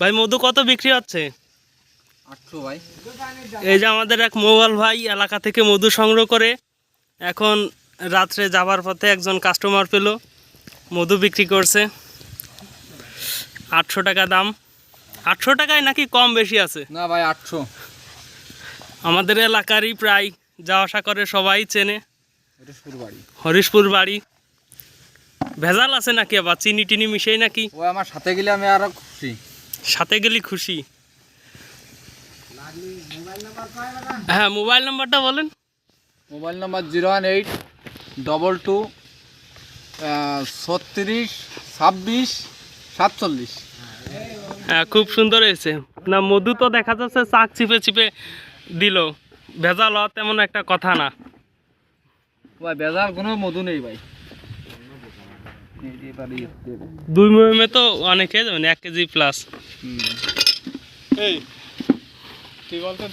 ভাই মধু কত বিক্রি হচ্ছে? আটশো ভাই। এই যে আমাদের এক মোবাইল ভাই এলাকা থেকে মধু সংগ্রহ করে এখন রাত্রে যাবার পথে একজন কাস্টমার পেল মধু বিক্রি করছে। আটশো টাকা দাম। আটশো টাকায় নাকি কম বেশি আছে? না ভাই আটশো। আমাদের এলাকারই প্রায় যাওয়া আসা করে সবাই চেনে। শুরু বাড়ি। হরিশপুর বাড়ি। ভেজাল আছে নাকি আবার? চিনি টিনি মিশাই নাকি? ও আমার সাথে গেলে আমি আরও খুশি। সাথে গেলি খুশি? হ্যাঁ মোবাইল নাম্বারটা বলেন। Mobile number zero one eight double two ছত্রিশ ছাব্বিশ সাতচল্লিশ। হ্যাঁ খুব সুন্দর হয়েছে। না মধু তো দেখা যাচ্ছে চাক চিপে চিপে দিল। ভেজাল হওয়া তেমন একটা কথা না। ভাই ভেজাল কোনো মধু নেই ভাই এই যে এবার ইয়ে দেবো। দুই মহিমে তো অনেক খেয়ে যাবেন এক কেজি প্লাস এই তুই বলতো